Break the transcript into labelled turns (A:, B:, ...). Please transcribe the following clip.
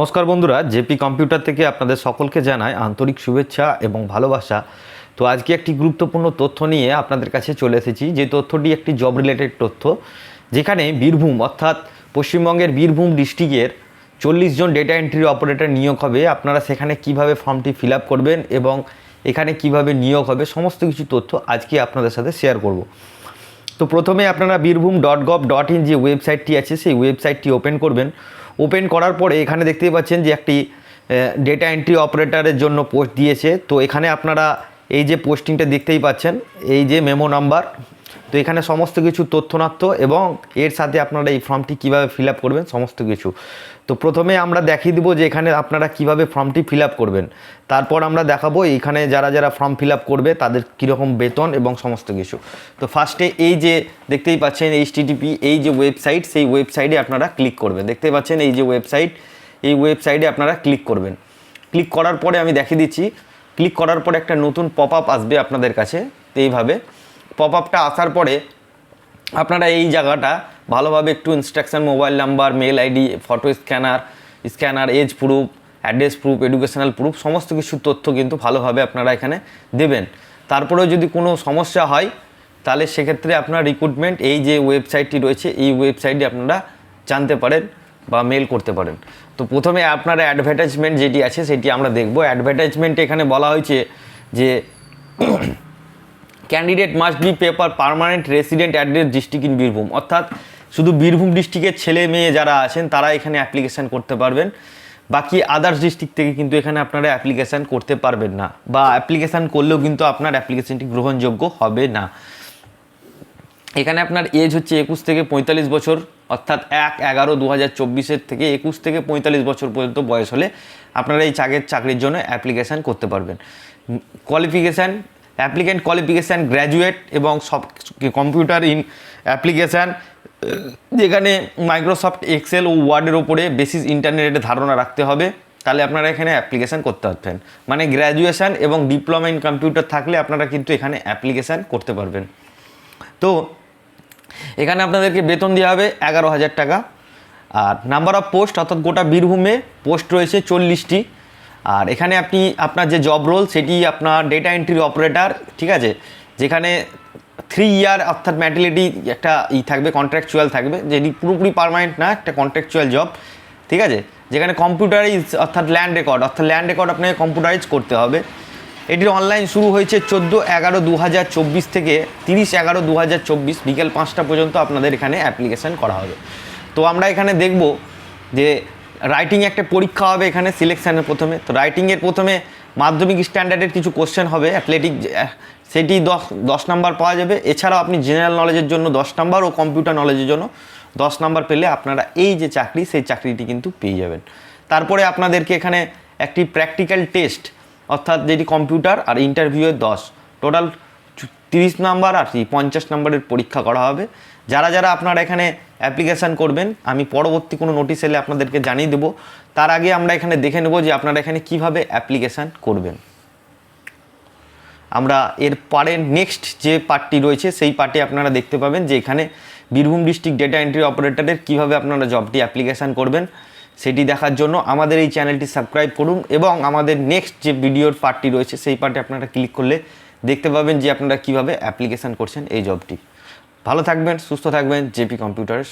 A: নমস্কার বন্ধুরা, JP computer থেকে আপনাদের সকলকে জানায় আন্তরিক শুভেচ্ছা এবং ভালোবাসা। তো আজকে একটি গুরুত্বপূর্ণ তথ্য নিয়ে আপনাদের কাছে চলে এসেছি। যে তথ্যটি একটি জব রিলেটেড তথ্য, যেখানে বীরভূম, অর্থাৎ পশ্চিমবঙ্গের বীরভূম ডিস্ট্রিক্টের চল্লিশ জন ডেটা এন্ট্রি অপারেটর নিয়োগ হবে। আপনারা সেখানে কীভাবে ফর্মটি ফিল করবেন এবং এখানে কীভাবে নিয়োগ হবে, সমস্ত কিছু তথ্য আজকে আপনাদের সাথে শেয়ার করব। তো প্রথমে আপনারা Birbhum dot gov dot in যে ওয়েবসাইটটি আছে, সেই ওয়েবসাইটটি ওপেন করবেন। ওপেন করার পরে এখানে দেখতেই পাচ্ছেন যে একটি ডেটা এন্ট্রি অপারেটারের জন্য পোস্ট দিয়েছে। তো এখানে আপনারা এই যে পোস্টিংটা দেখতেই পাচ্ছেন, এই যে মেমো নাম্বার তো এখানে সমস্ত কিছু তথ্যনাত্য এবং এর সাথে আপনারা এই ফর্মটি কীভাবে ফিল আপ করবেন, সমস্ত কিছু। তো প্রথমে আমরা দেখিয়ে দেবো যে এখানে আপনারা কীভাবে ফর্মটি ফিল আপ করবেন। তারপর আমরা দেখাবো এখানে যারা যারা ফর্ম ফিল আপ করবে, তাদের কীরকম বেতন এবং সমস্ত কিছু। তো ফার্স্টে এই যে দেখতেই পাচ্ছেন এইচ টিটিপি এই যে ওয়েবসাইট, সেই ওয়েবসাইটে আপনারা ক্লিক করবেন। দেখতেই পাচ্ছেন এই যে ওয়েবসাইট, এই ওয়েবসাইটে আপনারা ক্লিক করবেন। ক্লিক করার পরে আমি দেখিয়ে দিচ্ছি, ক্লিক করার পরে একটা নতুন পপ আপ আসবে আপনাদের কাছে, তো এইভাবে। পপ আপটা আসার পরে আপনারা এই জায়গাটা ভালোভাবে একটু instruction mobile number mail ID photo scanner scanner age proof address proof educational proof সমস্ত কিছু তথ্য কিন্তু ভালোভাবে আপনারা এখানে দেবেন। তারপরেও যদি কোনো সমস্যা হয়, তাহলে সেক্ষেত্রে আপনার রিক্রুটমেন্ট এই যে ওয়েবসাইটটি রয়েছে, এই ওয়েবসাইটে আপনারা জানতে পারেন বা মেল করতে পারেন। তো প্রথমে আপনার অ্যাডভার্টাইজমেন্ট যেটি আছে, সেটি আমরা দেখব। অ্যাডভার্টাইজমেন্টে এখানে বলা হয়েছে যে candidate must be paper permanent resident address district in Birbhum অর্থাৎ শুধু বীরভূম ডিস্ট্রিক্টের ছেলে মেয়ে যারা আছেন, তারা এখানে অ্যাপ্লিকেশান করতে পারবেন। বাকি আদার্স ডিস্ট্রিক্ট থেকে কিন্তু এখানে আপনারা অ্যাপ্লিকেশান করতে পারবেন না। বা অ্যাপ্লিকেশান করলেও কিন্তু আপনার অ্যাপ্লিকেশানটি গ্রহণযোগ্য হবে না। এখানে আপনার এজ হচ্ছে একুশ থেকে পঁয়তাল্লিশ বছর, অর্থাৎ এক এগারো দু হাজার চব্বিশের থেকে একুশ থেকে পঁয়তাল্লিশ বছর পর্যন্ত বয়স হলে আপনারা এই চাকরির চাকরির জন্য অ্যাপ্লিকেশান করতে পারবেন। কোয়ালিফিকেশান অ্যাপ্লিকেন্ট কোয়ালিফিকেশান, গ্র্যাজুয়েট এবং সব কম্পিউটার ইন অ্যাপ্লিকেশান, যেখানে মাইক্রোসফট, এক্সেল ও ওয়ার্ডের ওপরে বেসিস ইন্টারনেটের ধারণা রাখতে হবে। তাহলে আপনারা এখানে অ্যাপ্লিকেশান করতে পারবেন। মানে গ্র্যাজুয়েশান এবং ডিপ্লোমা ইন কম্পিউটার থাকলে আপনারা কিন্তু এখানে অ্যাপ্লিকেশান করতে পারবেন। তো, এখানে আপনাদেরকে বেতন দেওয়া হবে এগারো হাজার টাকা। আর নাম্বার অফ পোস্ট, অর্থাৎ গোটা বীরভূমে পোস্ট রয়েছে চল্লিশটি। আর এখানে আপনি আপনার যে জব রোল সেটি আপনার ডেটা এন্ট্রি অপারেটর ঠিক আছে? যেখানে থ্রি ইয়ার অর্থাৎ ম্যাটিলিটি একটা ই থাকবে কন্ট্রাকচুয়াল থাকবে যেটি পুরোপুরি পারমানেন্ট না, একটা কন্ট্রাকচুয়াল জব ঠিক আছে? যেখানে কম্পিউটারাইজ অর্থাৎ ল্যান্ড রেকর্ড অর্থাৎ ল্যান্ড রেকর্ড আপনাকে কম্পিউটারাইজ করতে হবে। এটির অনলাইন শুরু হয়েছে চোদ্দ এগারো দু থেকে তিরিশ এগারো দু বিকেল পাঁচটা পর্যন্ত আপনাদের এখানে অ্যাপ্লিকেশান করা হবে। তো আমরা এখানে দেখব যে রাইটিং একটা পরীক্ষা হবে এখানে সিলেকশানের প্রথমে। তো রাইটিংয়ের প্রথমে মাধ্যমিক স্ট্যান্ডার্ডের কিছু কোশ্চেন হবে অ্যাথলেটিক সেটি দশ দশ নাম্বার পাওয়া যাবে। এছাড়াও আপনি জেনারেল নলেজের জন্য দশ নাম্বার ও কম্পিউটার নলেজের জন্য দশ নাম্বার পেলে আপনারা এই যে চাকরি, সেই চাকরিটি কিন্তু পেয়ে যাবেন। তারপরে আপনাদেরকে এখানে একটি প্র্যাকটিক্যাল টেস্ট অর্থাৎ যেটি কম্পিউটার আর ইন্টারভিউয়ের দশ। টোটাল তিরিশ নাম্বার আর কি পঞ্চাশ নাম্বারের পরীক্ষা করা হবে। যারা যারা আপনারা এখানে অ্যাপ্লিকেশান করবেন। আমি পরবর্তী কোনো নোটিশ এলে আপনাদেরকে জানিয়ে দেবো। তার আগে আমরা এখানে দেখে নেব যে আপনারা এখানে কীভাবে অ্যাপ্লিকেশান করবেন। আমরা এর পরের নেক্সট যে পার্টটি রয়েছে, সেই পার্টে আপনারা দেখতে পাবেন যে এখানে বীরভূম ডিস্ট্রিক্ট ডেটা এন্ট্রি অপারেটরের কীভাবে আপনারা জবটি অ্যাপ্লিকেশান করবেন। সেটি দেখার জন্য আমাদের এই চ্যানেলটি সাবস্ক্রাইব করুন এবং আমাদের নেক্সট যে ভিডিওর পার্টটি রয়েছে, সেই পার্টে আপনারা ক্লিক করলে দেখতে পাবেন যে আপনারা কীভাবে অ্যাপ্লিকেশান করছেন এই জবটি। ভালো থাকবেন, সুস্থ থাকবেন, জেপি কম্পিউটারের